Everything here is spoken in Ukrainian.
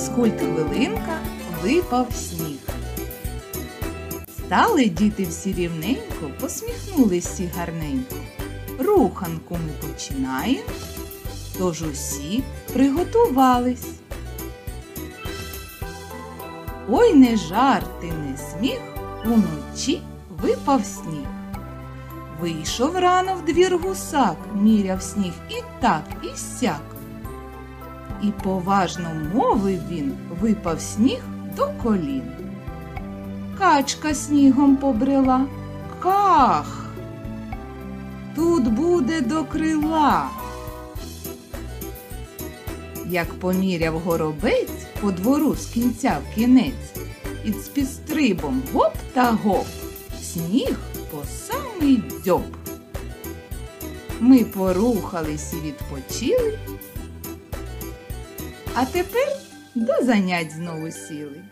фізкульт хвилинка випав сніг. Стали діти всі рівненько, посміхнулись всі гарненько. Руханку ми починаємо, тож усі приготувались. Ой, не жарти, не сміх, уночі випав сніг. Вийшов рано в двір гусак, міряв сніг і так, і сяк. І поважно мовив він, випав сніг до колін. Качка снігом побрела. Ках! Тут буде до крила. Як поміряв горобець по двору з кінця в кінець, і з підстрибом гоп та гоп, сніг по самий дзьоб. Ми порухались і відпочили, а тепер до занять знову сіли.